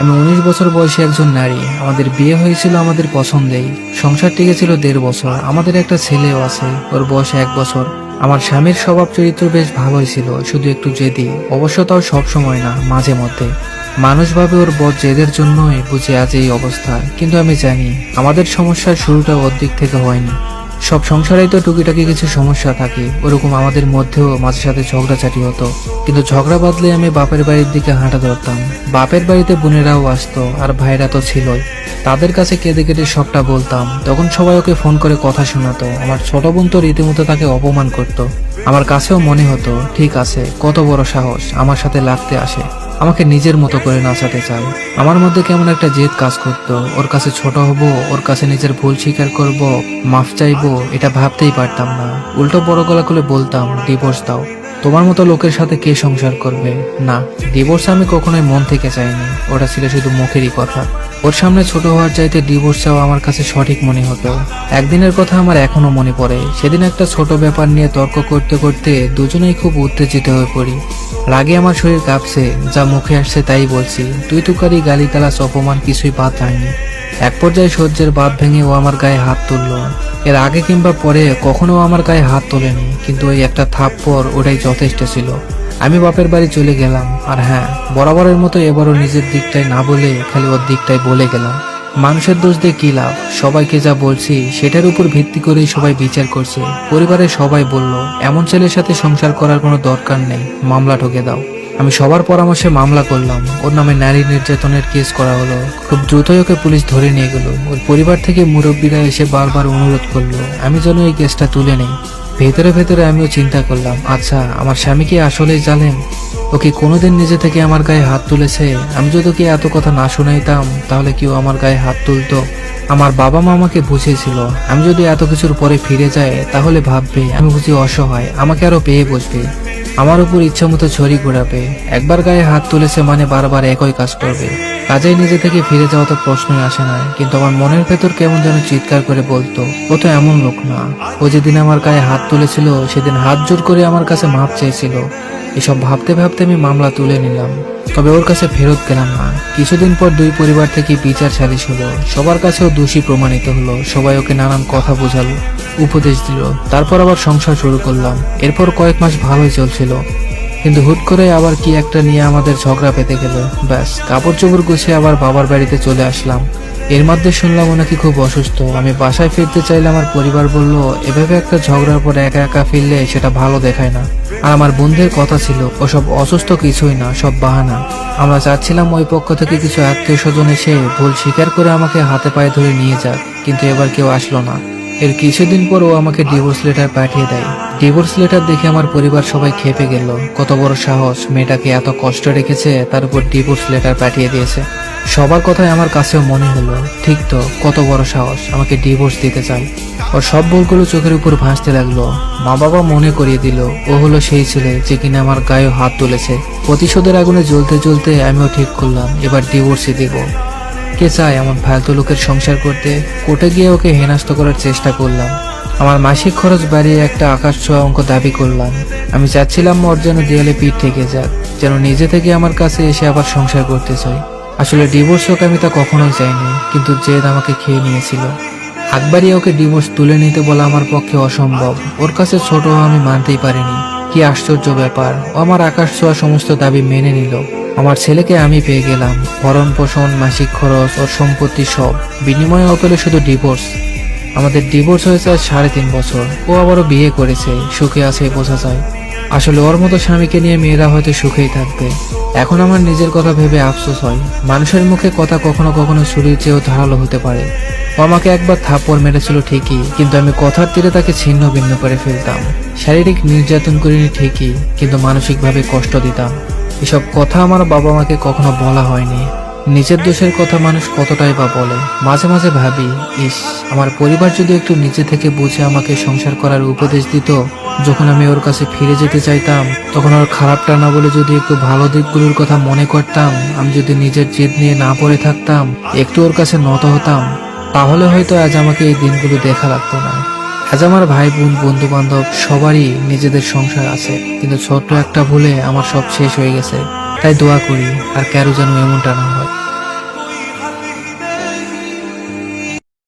আমি উনিশ বছর বয়সী একজন নারী। আমাদের বিয়ে হয়েছিল আমাদের পছন্দেই। সংসার টিকেছিল দেড় বছর। আমাদের একটা ছেলেও আছে। ওর বয়স এক বছর। আমার স্বামীর স্বভাব চরিত্র বেশ ভালোই ছিল, শুধু একটু জেদি। অবশ্য তাও সব সময় না, মাঝে মধ্যে। মানুষ ভাবে ওর বর জেদের জন্যই বুঝে আজ এই অবস্থা, কিন্তু আমি জানি, আমাদের সমস্যার শুরুটা ওর দিক থেকে হয়নি। সব সংসারেই তো টুকিটাকি কিছু সমস্যা থাকে। ওরকম আমাদের মধ্যেও মাঝে সাথে ঝগড়াঝাটি হতো। কিন্তু ঝগড়া বাদলে আমি বাপের বাড়ির দিকে হাঁটা ধরতাম। বাপের বাড়িতে বোনেরাও আসতো আর ভাইরা তো ছিলই। তাদের কাছে কেঁদে কেটে সবটা বলতাম। তখন সবাই ওকে ফোন করে কথা শোনাতো। আমার ছোট বোন তো রীতিমতো তাকে অপমান করত। আমার কাছেও মনে হতো, ঠিক আছে, কত বড় সাহস আমার সাথে লাগতে আসে। আমাকে নিজের মতো করে নাচাতে চায় আমার মধ্যে কেমন একটা জেদ কাজ করত। ওর কাছে ছোট হব, ওর কাছে নিজের ভুল স্বীকার করব, মাফ চাইব, এটা ভাবতেই পারতাম না। উল্টো বড় গলা করে বলতাম, ডিভোর্স দাও। তোমার মতো লোকের সাথে কে সংসার করবে? না, ডিভোর্স আমি কখনোই মন থেকে চাইনি। ওটা ছিল শুধু মুখেরই কথা। ওর সামনে ছোট হওয়ার চাইতে ডিভোর্স চাওয়া আমার কাছে সঠিক মনে হতো। একদিনের কথা আমার এখনও মনে পড়ে। সেদিন একটা ছোট ব্যাপার নিয়ে তর্ক করতে করতে দুজনেই খুব উত্তেজিত হয়ে পড়ি। রাগে আমার শরীর কাঁপছে, যা মুখে আসছে তাই বলছি, তুই তুকারি গালি গালাস অপমান কিছুই বাদ হয়নি এক পর্যায়ে সহ্যের বাদ ভেঙে ও আমার গায়ে হাত তুললো। এর আগে কিংবা পরে কখনো আমার গায়ে হাত তোলেনি, কিন্তু ওই একটা থাপ্পড় ওটাই যথেষ্ট ছিল। আমি বাপের বাড়ি চলে গেলাম, আর হ্যাঁ বরাবরের মতো এবারও নিজের দিকটাই না বলে খালি ওর দিকটাই বলে গেলাম। মানুষের দোষ দিয়ে কি লাভ? সবাইকে যা বলছি, সেটার উপর ভিত্তি করেই সবাই বিচার করছে। পরিবারের সবাই বলল, এমন ছেলের সাথে সংসার করার কোনো দরকার নেই। মামলা ঠকে দাও। আমি সবার পরামর্শে মামলা করলাম। ওর নামে নারী নির্যাতনের কেস করা হলো। খুব দ্রুতই ওকে পুলিশ ধরে নিয়ে গেল। ওর পরিবার থেকে মুরব্বীরা এসে বারবার অনুরোধ করল, আমি যেন এই কেসটা তুলে নেই। ভেতরে ভেতরে আমিও চিন্তা করলাম আচ্ছা আমার স্বামী কি আসলেই জানেন ও কি কোনোদিন নিজে থেকে আমার গায়ে হাত তুলেছে? আমি যদি ওকে এত কথা না শুনাইতাম, তাহলে কেউ আমার গায়ে হাত তুলতো। আমার বাবা মা আমাকে বুঝিয়েছিল, আমি যদি এত কিছুর পরে ফিরে যায় তাহলে ভাববে, আমি বুঝি অসহায়, আমাকে আরও পেয়ে বসবে। আমার উপর ইচ্ছা মতো ছড়ি ঘোরাবে। একবার গায়ে হাত তুলেছে মানে বারবার একই কাজ করবে। কাজেই নিজে থেকে ফিরে যাওয়া তো প্রশ্নই আসে না কিন্তু আমার মনের ভেতর কেমন যেন চিৎকার করে বলতো, ও তো এমন লোক না। ও যেদিন আমার গায়ে হাত তুলেছিল, সেদিন হাত জোর করে আমার কাছে মাপ চেয়েছিল। এসব ভাবতে ভাবতে আমি মামলা তুলে নিলাম। তবে ওর কাছে ফেরত গেলাম না। কিছুদিন পর দুই পরিবার থেকে বিচার সালিশ হলো। সবার কাছেও দোষী প্রমাণিত হলো। সবাই ওকে নানান কথা বোঝালো, উপদেশ দিল। তারপর আবার সংসার শুরু করলাম। এরপর কয়েক মাস ভালোই চলছিল। কিন্তু হুট করে আবার কি একটা নিয়ে আমাদের ঝগড়া পেতে গেল। ব্যাস কাপড় চোপড় গুছিয়ে আবার বাবার বাড়িতে চলে আসলাম। এর মধ্যে শুনলাম ও নাকি খুব অসুস্থ। আমি বাসায় ফিরতে চাইলে আমার পরিবার বলল, এভাবে একটা ঝগড়ার পর একা একা ফিরলে সেটা ভালো দেখায় না। আর আমার বন্ধুদের কথা ছিল, ওসব অসুস্থ কিছুই না, সব বাহানা। আমরা চাচ্ছিলাম ওই পক্ষ থেকে কিছু আত্মীয় স্বজন এসে ভুল স্বীকার করে আমাকে হাতে পায়ে ধরে নিয়ে যাক, কিন্তু এবার কেউ আসলো না। এর কিছুদিন পর ও আমাকে ডিভোর্স লেটার পাঠিয়ে দেয়। ডিভোর্স লেটার দেখে আমার পরিবার সবাই খেপে গেল। কত বড় সাহস, মেয়েটাকে এত কষ্ট রেখেছে, তার উপর ডিভোর্স লেটার পাঠিয়ে দিয়েছে। সবার কথাই আমার কাছেও মনে হলো। ঠিক তো, কত বড় সাহস, আমাকে ডিভোর্স দিতে চাই। ওর সব ভুলগুলো চোখের উপর ভাসতে লাগল। মা বাবা মনে করিয়ে দিল, ও হলো সেই ছেলে যে কিনা আমার গায়ে হাত তুলেছে। প্রতিশোধের আগুনে জ্বলতে জ্বলতে আমিও ঠিক করলাম, এবার ডিভোর্সই দিব। কে চায় এমন ফালতু লোকের সংসার করতে? কোর্টে গিয়ে ওকে হেনাস্ত করার চেষ্টা করলাম। আমার মাসিক খরচ বাড়িয়ে একটা আকাশ ছোঁয়া অঙ্ক দাবি করলাম। আমি চাচ্ছিলাম ওর যেন দেয়ালে পিঠ থেকে যাক, যেন নিজে থেকে আমার কাছে এসে আবার সংসার করতে চাই আসলে ডিভোর্স হোক আমি তা কখনোই চাইনি, কিন্তু জেদ আমাকে খেয়ে নিয়েছিল। আকবারই ওকে ডিভোর্স তুলে নিতে বলা আমার পক্ষে অসম্ভব। ওর কাছে ছোট আমি মানতেই পারিনি। কি আশ্চর্য ব্যাপার, ও আমার আকাশ ছোঁয়া সমস্ত দাবি মেনে নিল। আমার ছেলেকে আমি পেয়ে গেলাম। ভরণ পোষণ, মাসিক খরচ ওর সম্পত্তি সব। বিনিময়ে ও পেল শুধু ডিভোর্স আমাদের ডিভোর্স হয়েছে আজ সাড়ে তিন বছর। ও আবারও বিয়ে করেছে। সুখে আছে বোঝা যায়। আসলে ওর মতো স্বামীকে নিয়ে মেয়েরা হয়তো সুখেই থাকবে। এখন আমার নিজের কথা ভেবে আফসোস হয়। মানুষের মুখে কথা কখনো কখনো ছুরির চেয়েও ধারালো হতে পারে। ও আমাকে একবার থাপ্পড় মেরেছিল ঠিকই, কিন্তু আমি কথার তীরে তাকে ছিন্ন ভিন্ন করে ফেলতাম। শারীরিক নির্যাতন করিনি ঠিকই, কিন্তু মানসিকভাবে কষ্ট দিতাম। এসব কথা আমার বাবা মাকে কখনো বলা হয়নি। নিজের দোষের কথা মানুষ কতটাই বা বলে? মাঝে মাঝে ভাবি, ইস, আমার পরিবার যদি একটু নিজে থেকে বুঝে আমাকে সংসার করার উপদেশ দিত, যখন আমি ওর কাছে ফিরে যেতে চাইতাম, তখন ওর খারাপটা না বলে যদি একটু ভালো দিকগুলোর কথা মনে করতাম, আমি যদি নিজের জেদ নিয়ে না পড়ে থাকতাম, একটু ওর কাছে নত হতাম, তাহলে হয়তো আজ আমাকে এই দিনগুলো দেখা লাগতো না। আজ আমার ভাই, বোন বন্ধু বান্ধব সবারই নিজেদের সংসার আছে, কিন্তু ছোট্ট একটা ভুলে আমার সব শেষ হয়ে গেছে। তাই দোয়া করি, আর কারও যেন এমনটা না হয়।